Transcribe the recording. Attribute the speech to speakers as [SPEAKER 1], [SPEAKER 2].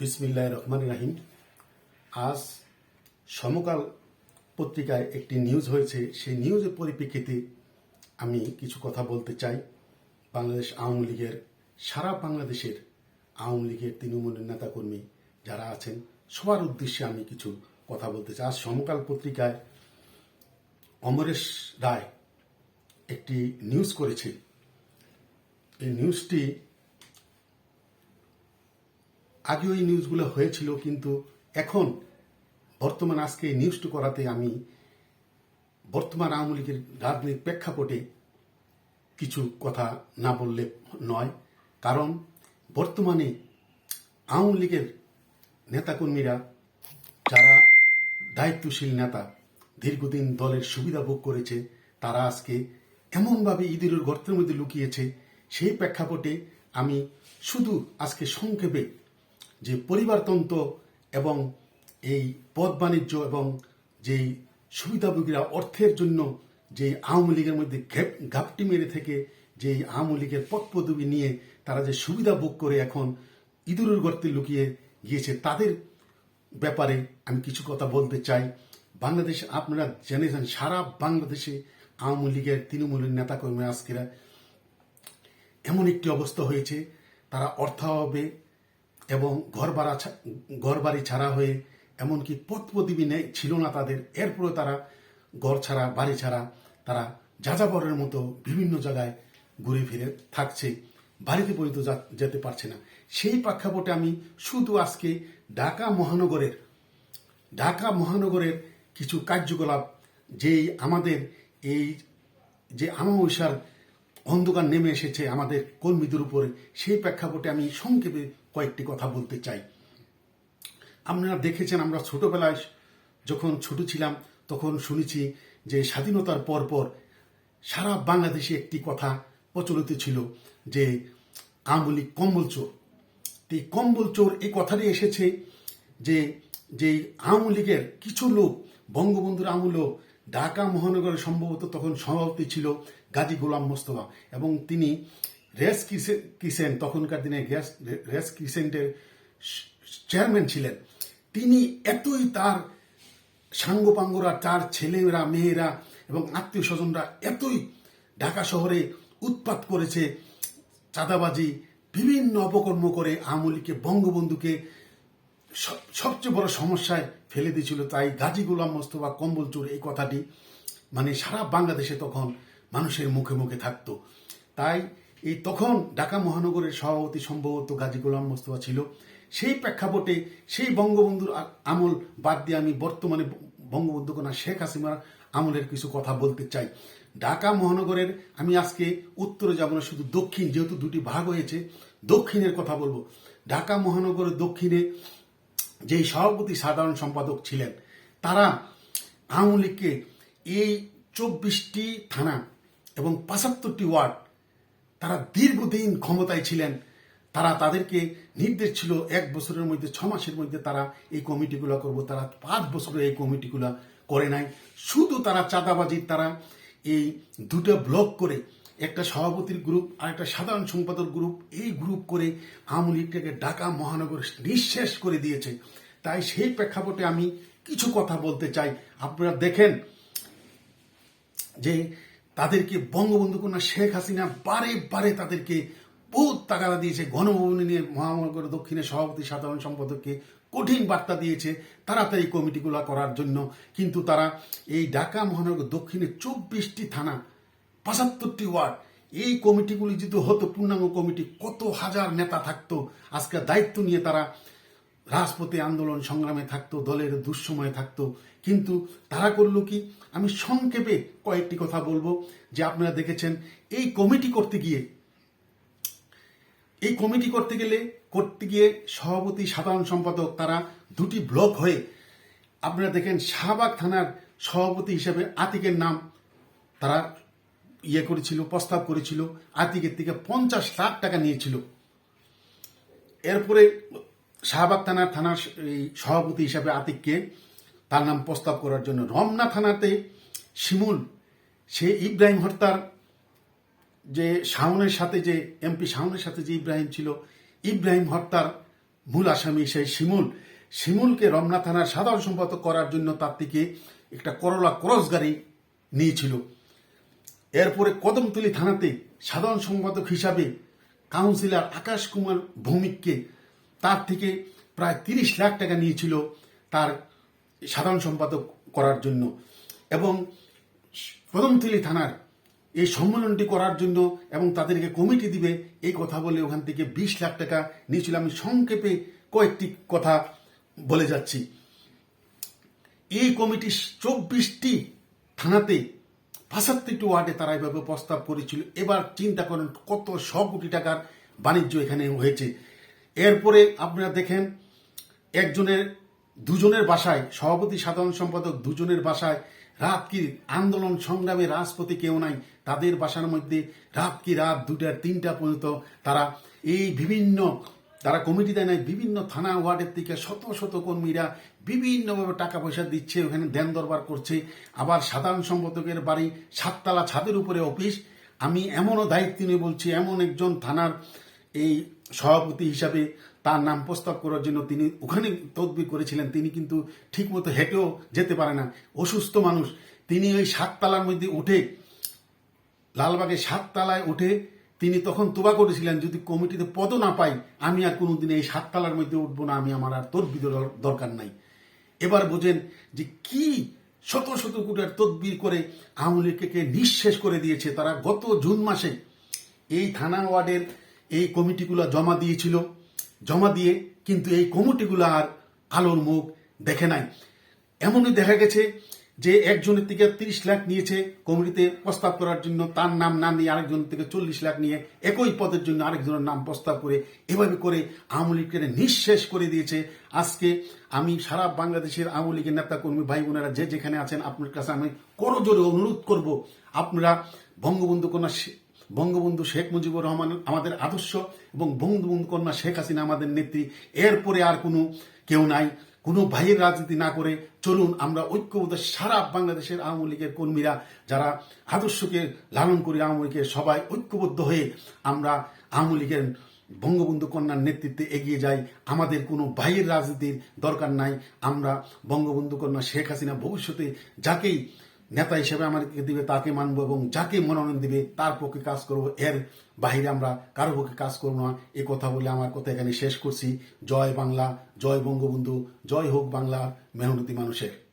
[SPEAKER 1] বিসমিল্লাহ রহমান রাহিম। আজ সমকাল পত্রিকায় একটি নিউজ হয়েছে। সেই নিউজের পরিপ্রেক্ষিতে আমি কিছু কথা বলতে চাই। বাংলাদেশ আওয়ামী লীগের, সারা বাংলাদেশের আওয়ামী লীগের তৃণমূলের নেতাকর্মী যারা আছেন, সবার উদ্দেশ্যে আমি কিছু কথা বলতে চাই। আজ সমকাল পত্রিকায় অমরেশ রায় একটি নিউজ করেছে। এই নিউজটি আগেও এই নিউজগুলো হয়েছিল, কিন্তু এখন বর্তমান আজকে এই নিউজটি করাতে আমি বর্তমান আওয়ামী লীগের রাজনৈতিক প্রেক্ষাপটে কিছু কথা না বললে নয়। কারণ বর্তমানে আওয়ামী লীগের নেতাকর্মীরা, যারা দায়িত্বশীল নেতা, দীর্ঘদিন দলের সুবিধা ভোগ করেছে, তারা আজকে এমনভাবে ইঁদুরের গর্তের মধ্যে লুকিয়েছে, সেই প্রেক্ষাপটে আমি শুধু আজকে সংক্ষেপে যে পরিবারতন্ত্র এবং এই পদ বাণিজ্য এবং যেই সুবিধাভোগীরা অর্থের জন্য যে আওয়ামী লীগের মধ্যে ঘেপ- ঘাপটি মেরে থেকে যে আওয়ামী লীগের পদ পদবি নিয়ে তারা যে সুবিধা ভোগ করে এখন ইঁদুরের গর্তে লুকিয়ে গিয়েছে, তাদের ব্যাপারে আমি কিছু কথা বলতে চাই। বাংলাদেশ, আপনারা জেনেছেন সারা বাংলাদেশে আওয়ামী লীগের তৃণমূলের নেতাকর্মী আজকেরা এমন একটি অবস্থা হয়েছে, তারা অর্থাভাবে এবং ঘর বাড়ি ছাড়া হয়ে এমনকি পথ নেই, ছিল না তাদের। এরপরে তারা ঘর ছাড়া, বাড়ি ছাড়া, তারা যাযাবরের মতো বিভিন্ন জায়গায় ঘুরে ফিরে থাকছে। বাড়িতে পর্যন্ত যেতে পারছে না। সেই প্রেক্ষাপটে আমি শুধু আজকে ঢাকা মহানগরের ঢাকা মহানগরের কিছু কার্যকলাপ, যেই আমাদের এই, যে আমাবস্যার অন্ধকার নেমে এসেছে আমাদের কর্মীদের উপরে, সেই প্রেক্ষাপটে আমি সংক্ষেপে কয়েকটি কথা বলতে চাই। আপনারা দেখেছেন আমরা ছোটবেলায় যখন ছোট ছিলাম, তখন শুনেছি যে স্বাধীনতার পর পর সারা বাংলাদেশে একটি কথা প্রচলিত ছিল যে আওয়ামী কম্বল চোর। এই কম্বল চোর এই কথাটি এসেছে যে যে আওয়ামী লীগের কিছু লোক, বঙ্গবন্ধুর আমূল্য ঢাকা মহানগরে সম্ভবত তখন সভাপতি ছিল গাজী গোলাম মোস্তফা এবং তিনি রেস কিসে, কিসেন? তখনকার দিনে গ্যাস রেস কিসেন্টের চেয়ারম্যান ছিলেন। তিনি এতই তার সাঙ্গপাঙ্গরা, তার ছেলেরা মেয়েরা এবং আত্মীয় স্বজনরা এতই ঢাকা শহরে উৎপাত করেছে, চাঁদাবাজি, বিভিন্ন অপকর্ম করে আমলিকে, বঙ্গবন্ধুকে সব- সবচেয়ে বড় সমস্যায় ফেলে দিয়েছিল। তাই গাজী গোলাম মোস্তফা কম্বল চোর, এই কথাটি মানে সারা বাংলাদেশে তখন মানুষের মুখে মুখে থাকতো। তাই এই তখন ঢাকা মহানগরের সভাপতি সম্ভবত গাজী গোলাম মোস্তফা ছিল। সেই প্রেক্ষাপটে সেই বঙ্গবন্ধুর আমল বাদ দিয়ে আমি বর্তমানে বঙ্গবন্ধু কন্যা শেখ হাসিনার আমলের কিছু কথা বলতে চাই। ঢাকা মহানগরের আমি আজকে উত্তরে যাব না, শুধু দক্ষিণ, যেহেতু দুটি ভাগ হয়েছে, দক্ষিণের কথা বলব। ঢাকা মহানগরের দক্ষিণে যেই সভাপতি সাধারণ সম্পাদক ছিলেন, তারা আওয়ামী লীগকে এই চব্বিশটি থানা এবং পঁচাত্তরটি ওয়ার্ড তারা দীর্ঘদিন ক্ষমতায় ছিলেন। তারা তাদেরকে নির্দেশ ছিল এক বছরের মধ্যে, ছ মাসের মধ্যে তারা এই কমিটিগুলো করব। তারা পাঁচ বছরে এই কমিটিগুলো করে নাই। শুধু তারা চাঁদাবাজির তারা এই দুটো ব্লক করে, একটা সভাপতির গ্রুপ আর একটা সাধারণ সম্পাদক গ্রুপ, এই গ্রুপ করে আওয়ামী লীগটাকে ঢাকা মহানগর নিঃশেষ করে দিয়েছে। তাই সেই প্রেক্ষাপটে আমি কিছু কথা বলতে চাই। আপনারা দেখেন যে তাদেরকে বঙ্গবন্ধু কন্যা শেখ হাসিনা বারে বারে তাদেরকে বহুত তাগাদা দিয়েছে গণভবনে নিয়ে মহানগর দক্ষিণের সভাপতি, সাধারণ সম্পাদককে কঠিন বার্তা দিয়েছে তাড়াতাড়ি কমিটিগুলো করার জন্য। কিন্তু তারা এই ঢাকা মহানগর দক্ষিণে চব্বিশটি থানা, পঁচাত্তরটি ওয়ার্ড, এই কমিটিগুলি যদি হতো, পূর্ণাঙ্গ কমিটি, কত হাজার নেতা থাকতো, আজকে দায়িত্ব নিয়ে তারা রাজপথে আন্দোলন সংগ্রামে থাকতো, দলের দুঃসময়ে থাকতো। কিন্তু তারা করল কি? আমি সংক্ষেপে কয়েকটি কথা বলব যে আপনারা দেখেছেন, এই কমিটি করতে গিয়ে, এই কমিটি করতে গেলে, করতে গিয়ে সভাপতি, সাধারণ সম্পাদক তারা দুটি ব্লক হয়ে, আপনারা দেখেন শাহবাগ থানার সভাপতি হিসেবে আতিকের নাম তারা ইয়ে করেছিল, প্রস্তাব করেছিল। আতিকের থেকে পঞ্চাশ লাখ টাকা নিয়েছিল। এরপরে শাহবাগ থানার থানার সভাপতি হিসাবে আতিককে তার নাম প্রস্তাব করার জন্য রমনা থানাতে শিমুল, সে ইব্রাহিম হত্যার যে শাওনের সাথে যে এমপি শাওনের সাথে যে ইব্রাহিম ছিল, ইব্রাহিম হত্যার মূল আসামি সেই শিমুল। শিমুলকে রমনা থানার সাধারণ সম্পাদক করার জন্য তার থেকে একটা করলা ক্রস গাড়ি নিয়েছিল। এরপরে কদমতলী থানাতে সাধারণ সম্পাদক হিসাবে কাউন্সিলর আকাশ কুমার ভৌমিককে তার থেকে প্রায় তিরিশ লাখ টাকা নিয়েছিল তার সাধারণ সম্পাদক করার জন্য। এবং কদমতলী থানার এই সম্মেলনটি করার জন্য এবং তাদেরকে কমিটি দিবে এই কথা বলে ওখান থেকে বিশ লাখ টাকা নিয়েছিল। আমি সংক্ষেপে কয়েকটি কথা বলে যাচ্ছি। এই কমিটি চব্বিশটি থানাতে পঁচাত্তরটি ওয়ার্ডে তারা এভাবে প্রস্তাব করেছিল। এবার চিন্তা করেন কত শ কোটি টাকার বাণিজ্য এখানে হয়েছে। এরপরে আপনারা দেখেন, একজনের, দুজনের বাসায়, সভাপতি, সাধারণ সম্পাদক দুজনের বাসায় রাত কি আন্দোলন সংগ্রামে রাজপথে কেউ নাই। তাদের বাসার মধ্যে রাত কি রাত দুটা তিনটা পর্যন্ত তারা এই বিভিন্ন, তারা কমিটি দেয় নাই, বিভিন্ন থানা ওয়ার্ডের থেকে শত শত কর্মীরা বিভিন্নভাবে টাকা পয়সা দিচ্ছে, ওখানে দেন দরবার করছে। আবার সাধারণ সম্পাদকের বাড়ি সাততলা ছাদের উপরে অফিস। আমি এমনও দায়িত্ব নিয়ে বলছি, এমন একজন থানার এই সভাপতি হিসাবে তার নাম প্রস্তাব করার জন্য তিনি ওখানে তদবির করেছিলেন। তিনি কিন্তু ঠিকমতো হেঁটেও যেতে পারে না। অসুস্থ মানুষ। তিনি ওই সাততলার মধ্যে উঠে, লালবাগে সাততলায় উঠে তিনি তখন তোবা করেছিলেন, যদি কমিটিতে পদ না পাই, আমি আর কোনোদিন এই সাততলার মধ্যে উঠবো না, আমি আমার আর তদবির দরকার নাই। এবার বোঝেন যে কি শত শত কোটার তদবির করে আওয়ামী লীগকে নিঃশেষ করে দিয়েছে তারা গত জুন মাসে। এই থানা ওয়ার্ডের এই কমিটিগুলো জমা দিয়েছিল। জমা দিয়ে কিন্তু এই কমিটিগুলো আর আলোর মুখ দেখে নাই। এমনই দেখা গেছে যে একজনের থেকে তিরিশ লাখ নিয়েছে কমিটিতে প্রস্তাব করার জন্য, তার নাম না নিয়ে আরেকজন থেকে চল্লিশ লাখ নিয়ে একই পদের জন্য আরেকজনের নাম প্রস্তাব করে, এভাবে করে আওয়ামী লীগকে নিঃশেষ করে দিয়েছে। আজকে আমি সারা বাংলাদেশের আওয়ামী লীগের নেতা কর্মী ভাই বোনেরা যে যেখানে আছেন, আপনার কাছে আমি করজোরে অনুরোধ করব, আপনারা বঙ্গবন্ধু কন্যা বঙ্গবন্ধু শেখ মুজিবুর রহমান আমাদের আদর্শ এবং বঙ্গবন্ধু কন্যা শেখ হাসিনা আমাদের নেত্রী। এরপরে আর কোনো কেউ নাই। কোনো ভাইয়ের রাজনীতি না করে চলুন আমরা ঐক্যবদ্ধ সারা বাংলাদেশের আওয়ামী লীগের কর্মীরা যারা আদর্শকে লালন করি আওয়ামী লীগের সবাই ঐক্যবদ্ধ হয়ে আমরা আওয়ামী লীগের বঙ্গবন্ধু কন্যার নেতৃত্বে এগিয়ে যাই। আমাদের কোনো ভাইয়ের রাজনীতির দরকার নাই। আমরা বঙ্গবন্ধু কন্যা শেখ হাসিনা ভবিষ্যতে যাকেই নেতা হিসেবে আমাদেরকে দিবে, তাকে মানবো এবং যাকে মনোনয়ন দিবে, তার পক্ষে কাজ করব। এর বাহিরে আমরা কারও পক্ষে কাজ করব না। এ কথা বলে আমার কথা এখানে শেষ করছি। জয় বাংলা, জয় বঙ্গবন্ধু, জয় হোক বাংলার মেহনতি মানুষের।